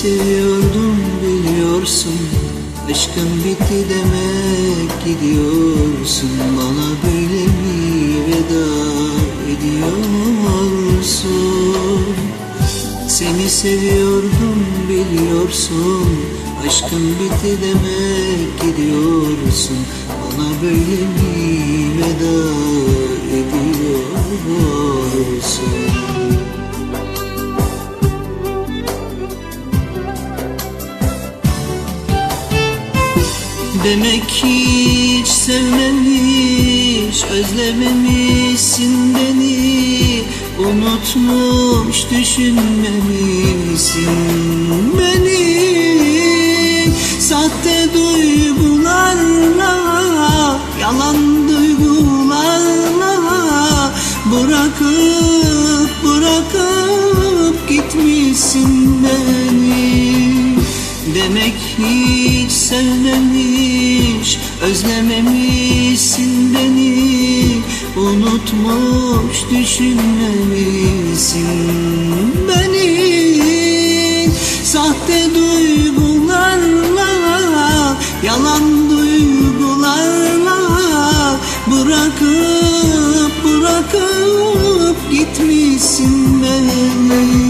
seviyordum biliyorsun. Aşkın bitti demek gidiyorsun. Bana böyle mi veda ediyorsun. Seni seviyordum biliyorsun. Aşkın bitti demek gidiyorsun. Bana böyle mi veda ediyorsun Demek hiç sevmemiş, özlememişsin beni. Unutmuş, düşünmemişsin beni. Sahte duygularla, yalan duygularla Bırakıp, bırakıp gitmişsin beni. Demek hiç sevmemiş, özlememişsin beni. Unutmuş, düşünmemişsin beni. Sahte duygularla, yalan duygularla Bırakıp, bırakıp gitmişsin beni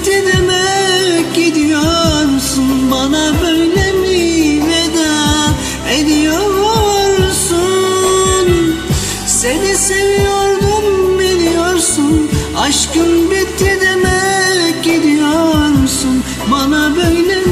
bitti demek gidiyorsun Bana böyle mi veda ediyorsun? Seni seviyordum biliyorsun Aşkın bitti demek gidiyorsun Bana böyle mi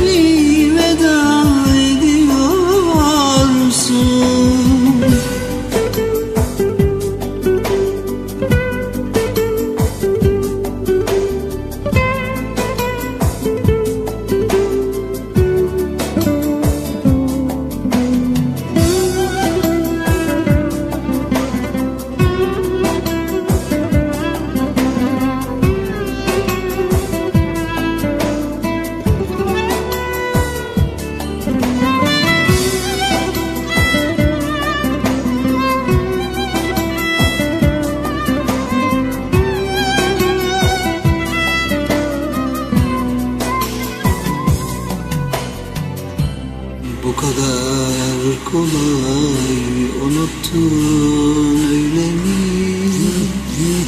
unuttun öyle mi?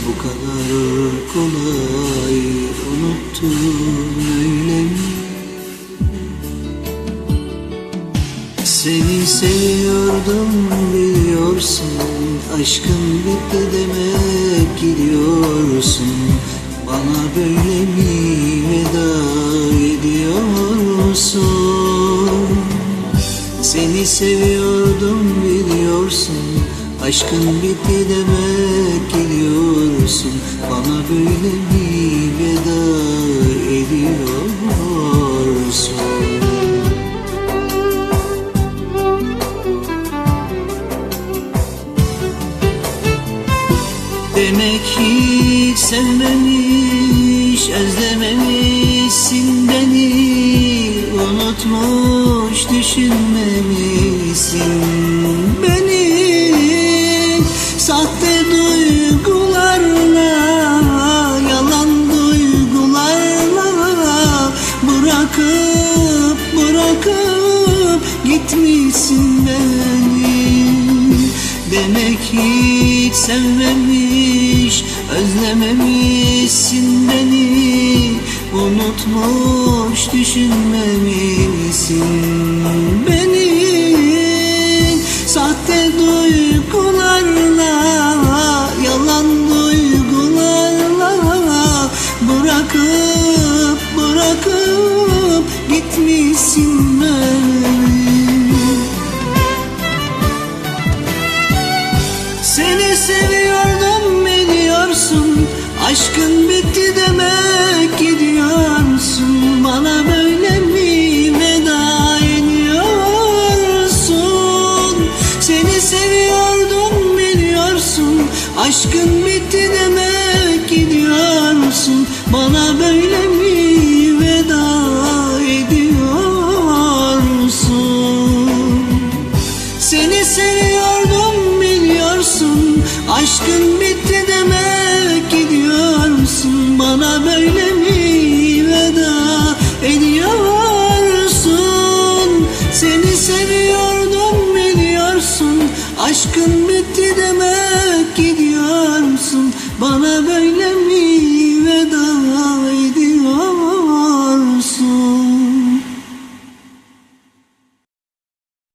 Bu kadar kolay unuttun öyle mi? Seni seviyordum biliyorsun Aşkın bitti demek gidiyorsun Bana böyle mi veda ediyorsun Seni seviyordum biliyorsun Aşkın bitti demek gidiyorsun Bana böyle mi veda ediyorsun? Demek hiç sevmemiş, özlememişsin beni. Unutmuş, düşünmemişsin Demek hiç sevmemiş, özlememişsin beni Unutmuş, düşünmemişsin beni. Sahte duygularla, yalan duygularla Bırakıp, bırakıp gitmişsin beni demek gidiyorsun? Bana böyle mi veda ediyorsun? Seni seviyordum biliyorsun. Aşkın bitti demek gidiyorsun? Bana böyle mi bitti demek gidiyorsun Bana böyle mi veda edin?